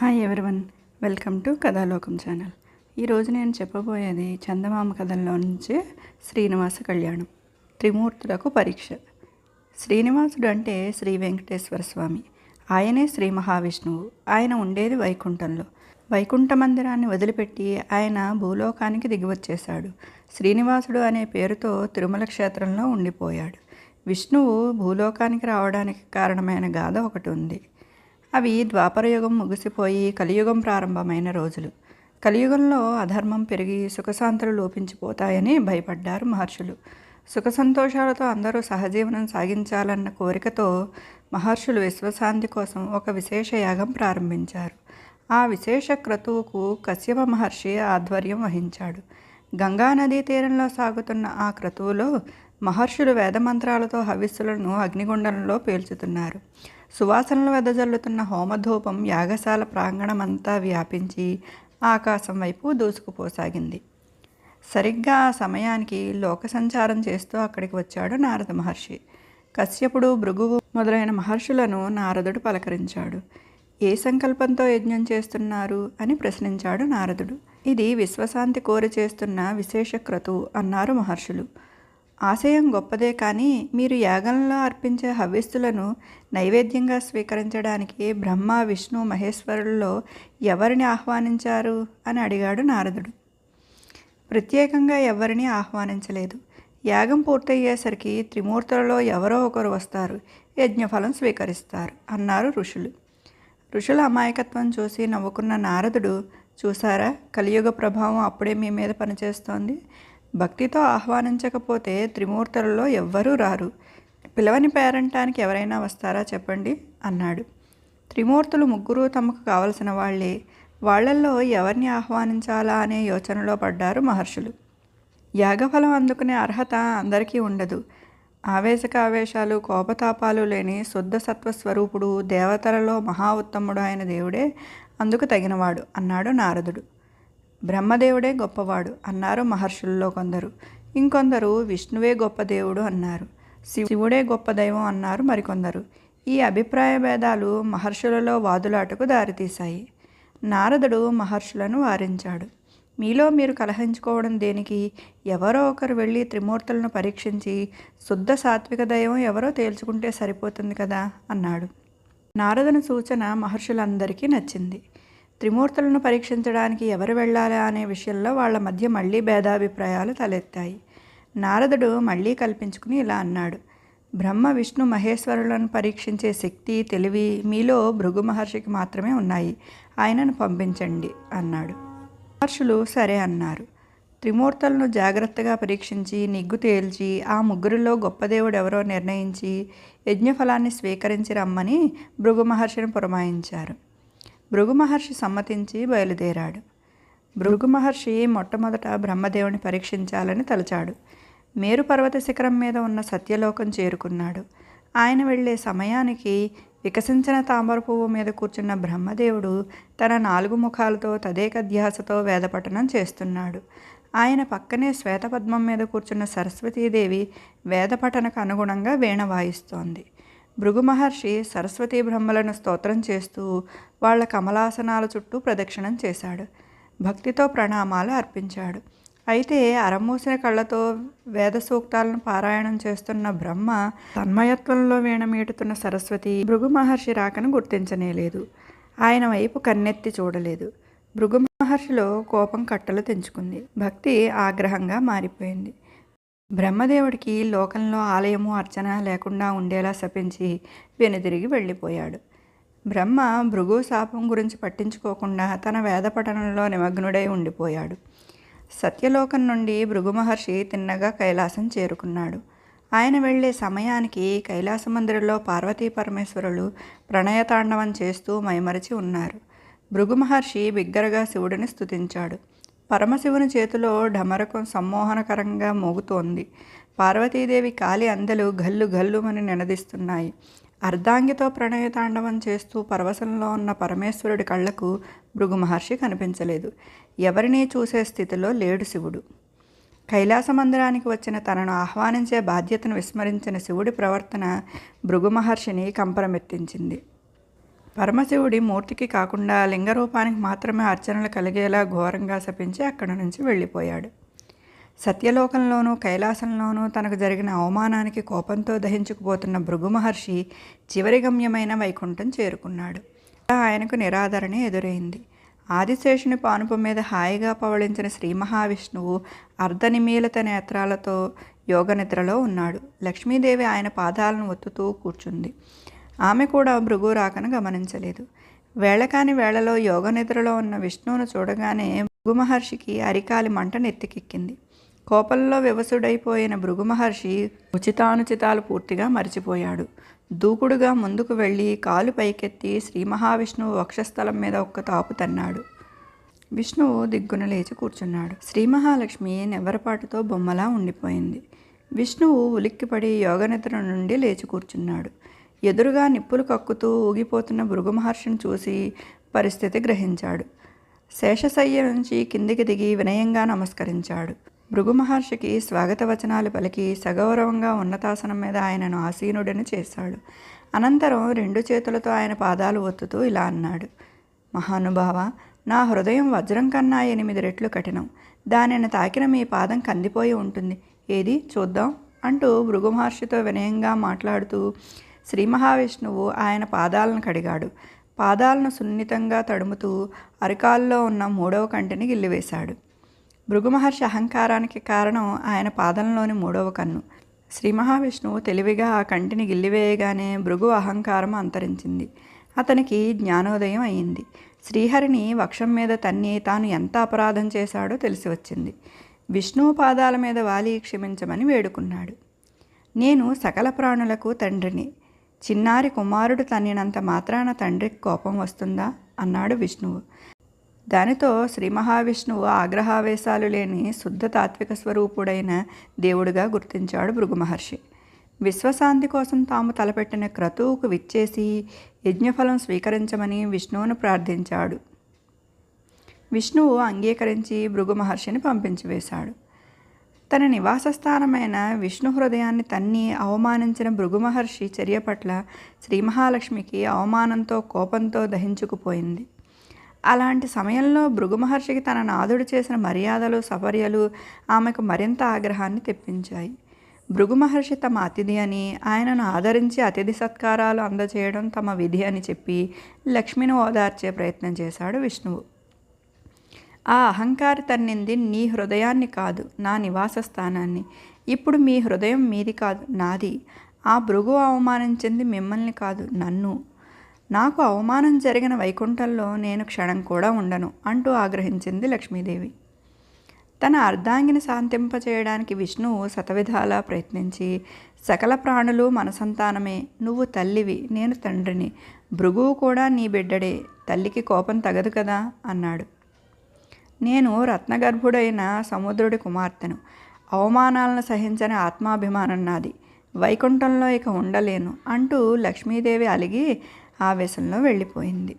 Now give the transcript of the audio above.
Hi everyone welcome to Kathalokam channel ఈరోజు నేను చెప్పబోయేది చందమామ కథల్లో నుంచి శ్రీనివాస కళ్యాణం త్రిమూర్తులకు పరీక్ష. శ్రీనివాసుడు అంటే శ్రీ వెంకటేశ్వర స్వామి. ఆయనే శ్రీ మహావిష్ణువు. ఆయన ఉండేది వైకుంఠంలో. వైకుంఠ మందిరాన్ని వదిలిపెట్టి ఆయన భూలోకానికి దిగివచ్చేశాడు. శ్రీనివాసుడు అనే పేరుతో తిరుమల క్షేత్రంలో ఉండిపోయాడు. విష్ణువు భూలోకానికి రావడానికి కారణమైన గాథ ఒకటి ఉంది. అవి ద్వాపరయుగం ముగిసిపోయి కలియుగం ప్రారంభమైన రోజులు. కలియుగంలో అధర్మం పెరిగి సుఖశాంతులు లోపించిపోతాయని భయపడ్డారు మహర్షులు. సుఖ సంతోషాలతో అందరూ సహజీవనం సాగించాలన్న కోరికతో మహర్షులు విశ్వశాంతి కోసం ఒక విశేష యాగం ప్రారంభించారు. ఆ విశేష క్రతువుకు కశ్యప మహర్షి ఆధ్వర్యం వహించాడు. గంగా నదీ తీరంలో సాగుతున్న ఆ క్రతువులో మహర్షులు వేదమంత్రాలతో హవిస్సులను అగ్నిగుండంలో పేల్చుతున్నారు. సువాసనలు వెదజల్లుతున్న హోమధూపం యాగశాల ప్రాంగణమంతా వ్యాపించి ఆకాశం వైపు దూసుకుపోసాగింది. సరిగ్గా ఆ సమయానికి లోక సంచారం చేస్తూ అక్కడికి వచ్చాడు నారద మహర్షి. కశ్యపుడు భృగువు మొదలైన మహర్షులను నారదుడు పలకరించాడు. ఏ సంకల్పంతో యజ్ఞం చేస్తున్నారు అని ప్రశ్నించాడు నారదుడు. ఇది విశ్వశాంతి కోరి చేస్తున్న విశేష క్రతు అన్నారు మహర్షులు. ఆశయం గొప్పదే కానీ మీరు యాగంలో అర్పించే హవ్యస్తులను నైవేద్యంగా స్వీకరించడానికి బ్రహ్మ విష్ణు మహేశ్వరుల్లో ఎవరిని ఆహ్వానించారు అని అడిగాడు నారదుడు. ప్రత్యేకంగా ఎవరిని ఆహ్వానించలేదు. యాగం పూర్తయ్యేసరికి త్రిమూర్తులలో ఎవరో ఒకరు వస్తారు యజ్ఞఫలం స్వీకరిస్తారు అన్నారు ఋషులు. ఋషుల అమాయకత్వం చూసి నవ్వుకున్న నారదుడు చూసారా కలియుగ ప్రభావం అప్పుడే మీ మీద పనిచేస్తోంది. భక్తితో ఆహ్వానించకపోతే త్రిమూర్తులలో ఎవ్వరూ రారు. పిలవని పేరంటానికి ఎవరైనా వస్తారా చెప్పండి? అన్నాడు. త్రిమూర్తులు ముగ్గురు తమకు కావలసిన వాళ్ళే వాళ్ళల్లో ఎవరిని ఆహ్వానించాలా అనే యోచనలో పడ్డారు మహర్షులు. యాగఫలం అందుకునే అర్హత అందరికీ ఉండదు. ఆవేశకావేశాలు కోపతాపాలు లేని శుద్ధ సత్వస్వరూపుడు దేవతలలో మహా ఉత్తముడు అయిన దేవుడే అందుకు తగినవాడు అన్నాడు నారదుడు. బ్రహ్మదేవుడే గొప్పవాడు అన్నారు మహర్షుల్లో కొందరు. ఇంకొందరు విష్ణువే గొప్ప దేవుడు అన్నారు. శివుడే గొప్ప దైవం అన్నారు మరికొందరు. ఈ అభిప్రాయ భేదాలు మహర్షులలో వాదులాటకు దారితీశాయి. నారదుడు మహర్షులను వారించాడు మీలో మీరు కలహించుకోవడం దేనికి? ఎవరో ఒకరు వెళ్ళి త్రిమూర్తులను పరీక్షించి శుద్ధ సాత్విక దైవం ఎవరో తేల్చుకుంటే సరిపోతుంది కదా? అన్నాడు. నారదుని సూచన మహర్షులందరికీ నచ్చింది. త్రిమూర్తులను పరీక్షించడానికి ఎవరు వెళ్ళాలా అనే విషయంలో వాళ్ళ మధ్య మళ్ళీ భేదాభిప్రాయాలు తలెత్తాయి. నారదుడు మళ్ళీ కల్పించుకుని ఇలా అన్నాడు. బ్రహ్మ విష్ణు మహేశ్వరులను పరీక్షించే శక్తి తెలివి మీలో భృగు మహర్షికి మాత్రమే ఉన్నాయి. ఆయనను పంపించండి అన్నాడు. మహర్షులు సరే అన్నారు. త్రిమూర్తులను జాగ్రత్తగా పరీక్షించి నిగ్గు తేల్చి ఆ ముగ్గురిలో గొప్పదేవుడు ఎవరో నిర్ణయించి యజ్ఞఫలాన్ని స్వీకరించి రమ్మని భృగు మహర్షిని పురమాయించారు. భృగు మహర్షి సమ్మతించి బయలుదేరాడు. భృగు మహర్షి మొట్టమొదట బ్రహ్మదేవుని పరీక్షించాలని తలచాడు. మేరు పర్వత శిఖరం మీద ఉన్న సత్యలోకం చేరుకున్నాడు. ఆయన వెళ్ళే సమయానికి వికసించిన తామర పువ్వు మీద కూర్చున్న బ్రహ్మదేవుడు తన నాలుగు ముఖాలతో తదేక ధ్యాసతో వేదపఠనం చేస్తున్నాడు. ఆయన పక్కనే శ్వేతపద్మం మీద కూర్చున్న సరస్వతీదేవి వేదపఠనకు అనుగుణంగా వీణ వాయిస్తోంది. భృగు మహర్షి సరస్వతీ బ్రహ్మలను స్తోత్రం చేస్తూ వాళ్ళ కమలాసనాల చుట్టూ ప్రదక్షిణం చేశాడు. భక్తితో ప్రణామాలు అర్పించాడు. అయితే అరమూసిన కళ్ళతో వేద సూక్తాలను పారాయణం చేస్తున్న బ్రహ్మ తన్మయత్వంలో వీణమీటుతున్న సరస్వతి భృగు మహర్షి రాకను గుర్తించనేలేదు. ఆయన వైపు కన్నెత్తి చూడలేదు. భృగు మహర్షిలో కోపం కట్టలు తెంచుకుంది. భక్తి ఆగ్రహంగా మారిపోయింది. బ్రహ్మదేవుడికి లోకంలో ఆలయము అర్చన లేకుండా ఉండేలా శపించి వెనుదిరిగి వెళ్ళిపోయాడు. బ్రహ్మ భృగు శాపం గురించి పట్టించుకోకుండా తన వేద పఠనంలో నిమగ్నుడై ఉండిపోయాడు. సత్యలోకం నుండి భృగు మహర్షి తిన్నగా కైలాసం చేరుకున్నాడు. ఆయన వెళ్ళే సమయానికి కైలాస మందిరంలో పార్వతీ పరమేశ్వరులు ప్రణయతాండవం చేస్తూ మైమరిచి ఉన్నారు. భృగు మహర్షి బిగ్గరగా శివుడిని స్తుతించాడు. పరమశివుని చేతిలో ఢమరకం సమ్మోహనకరంగా మోగుతోంది. పార్వతీదేవి కాలి అందలు గల్లు గల్లుమని నినదిస్తున్నాయి. అర్ధాంగితో ప్రణయతాండవం చేస్తూ పరవశంలో ఉన్న పరమేశ్వరుడి కళ్ళకు భృగు మహర్షి కనిపించలేదు. ఎవరినీ చూసే స్థితిలో లేడు శివుడు. కైలాస మందిరానికి వచ్చిన తనను ఆహ్వానించే బాధ్యతను విస్మరించిన శివుడి ప్రవర్తన భృగు మహర్షిని కంపరమెత్తించింది. పరమశివుడి మూర్తికి కాకుండా లింగరూపానికి మాత్రమే అర్చనలు కలిగేలా ఘోరంగా శపించి అక్కడి నుంచి వెళ్ళిపోయాడు. సత్యలోకంలోనూ కైలాసంలోనూ తనకు జరిగిన అవమానానికి కోపంతో దహించుకుపోతున్న భృగు మహర్షి చివరి గమ్యమైన వైకుంఠం చేరుకున్నాడు. ఆయనకు నిరాదరణ ఎదురైంది. ఆదిశేషుని పానుపు మీద హాయిగా పవళించిన శ్రీ మహావిష్ణువు అర్ధనిమీలత నేత్రాలతో యోగనిద్రలో ఉన్నాడు. లక్ష్మీదేవి ఆయన పాదాలను ఒత్తుతూ కూర్చుంది. ఆమె కూడా భృగు రాకను గమనించలేదు. వేళకాని వేళలో యోగ నిద్రలో ఉన్న విష్ణువును చూడగానే భృగు మహర్షికి అరికాలి మంట నెత్తికెక్కింది. కోపంలో వివసుడైపోయిన భృగు మహర్షి ఉచితానుచితాలు పూర్తిగా మరిచిపోయాడు. దూకుడుగా ముందుకు వెళ్ళి కాలు పైకెత్తి శ్రీ మహావిష్ణువు వక్షస్థలం మీద ఒక్క తాపు తన్నాడు. విష్ణువు దిగ్గున లేచి కూర్చున్నాడు. శ్రీ మహాలక్ష్మి నెవ్వరపాటుతో బొమ్మలా ఉండిపోయింది. విష్ణువు ఉలిక్కిపడి యోగనిద్ర నుండి లేచి కూర్చున్నాడు. ఎదురుగా నిప్పులు కక్కుతూ ఊగిపోతున్న భృగు మహర్షిని చూసి పరిస్థితి గ్రహించాడు. శేషశయ్య నుంచి కిందికి దిగి వినయంగా నమస్కరించాడు. భృగు మహర్షికి స్వాగత వచనాలు పలికి సగౌరవంగా ఉన్నతాసనం మీద ఆయనను ఆసీనుడిని చేశాడు. అనంతరం రెండు చేతులతో ఆయన పాదాలు ఒత్తుతూ ఇలా అన్నాడు. మహానుభావ నా హృదయం వజ్రం కన్నా ఎనిమిది రెట్లు కఠినం. దానిని తాకిన మీ పాదం కందిపోయి ఉంటుంది. ఏది? చూద్దాం అంటూ భృగు మహర్షితో వినయంగా మాట్లాడుతూ శ్రీ మహావిష్ణువు ఆయన పాదాలను కడిగాడు. పాదాలను సున్నితంగా తడుముతూ అరికాల్లో ఉన్న మూడవ కంటిని గిల్లివేశాడు. భృగు మహర్షి అహంకారానికి కారణం ఆయన పాదంలోని మూడవ కన్ను. శ్రీ మహావిష్ణువు తెలివిగా ఆ కంటిని గిల్లివేయగానే భృగు అహంకారం అంతరించింది. అతనికి జ్ఞానోదయం అయింది. శ్రీహరిని వక్షం మీద తన్ని తాను ఎంత అపరాధం చేశాడో తెలిసి వచ్చింది విష్ణువు పాదాల మీద వాలి క్షమించమని వేడుకున్నాడు. నేను సకల ప్రాణులకు తండ్రిని. చిన్నారి కుమారుడు తన్నినంత మాత్రాన తండ్రికి కోపం వస్తుందా? అన్నాడు విష్ణువు. దానితో శ్రీ మహావిష్ణువు ఆగ్రహావేశాలు లేని శుద్ధ తాత్విక స్వరూపుడైన దేవుడిగా గుర్తించాడు భృగు మహర్షి విశ్వశాంతి కోసం తాము తలపెట్టిన క్రతువుకు విచ్చేసి యజ్ఞఫలం స్వీకరించమని విష్ణువును ప్రార్థించాడు. విష్ణువు అంగీకరించి భృగు మహర్షిని పంపించివేశాడు. వేశాడు తన నివాస స్థానమైన విష్ణు హృదయాన్ని తన్ని అవమానించిన భృగు మహర్షి చర్య పట్ల శ్రీ మహాలక్ష్మికి అవమానంతో కోపంతో దహించుకుపోయింది. అలాంటి సమయంలో భృగు మహర్షికి తన నాదుడు చేసిన మర్యాదలు సఫర్యలు ఆమెకు మరింత ఆగ్రహాన్ని తెప్పించాయి. భృగు మహర్షి తమ అతిథి అని ఆయనను ఆదరించి అతిథి సత్కారాలు అందజేయడం తమ విధి అని చెప్పి లక్ష్మిని ఓదార్చే ప్రయత్నం చేశాడు విష్ణువు. ఆ అహంకారి తన్నింది నీ హృదయాన్ని కాదు నా నివాస స్థానాన్ని ఇప్పుడు మీ హృదయం మీది కాదు నాది. ఆ భృగు అవమానించింది మిమ్మల్ని కాదు నన్ను. నాకు అవమానం జరిగిన వైకుంఠంలో నేను క్షణం కూడా ఉండను అంటూ ఆగ్రహించింది లక్ష్మీదేవి. తన అర్ధాంగిని శాంతింపచేయడానికి విష్ణువు శతవిధాలా ప్రయత్నించి సకల ప్రాణులు మన సంతానమే నువ్వు తల్లివి నేను తండ్రిని. భృగువు కూడా నీ బిడ్డడే తల్లికి కోపం తగదు కదా అన్నాడు. నేను రత్నగర్భుడైన సముద్రుడి కుమార్తెను. అవమానాలను సహించని ఆత్మాభిమానం నాది. వైకుంఠంలో ఇక ఉండలేను అంటూ లక్ష్మీదేవి అలిగి ఆవేశంలో వెళ్ళిపోయింది.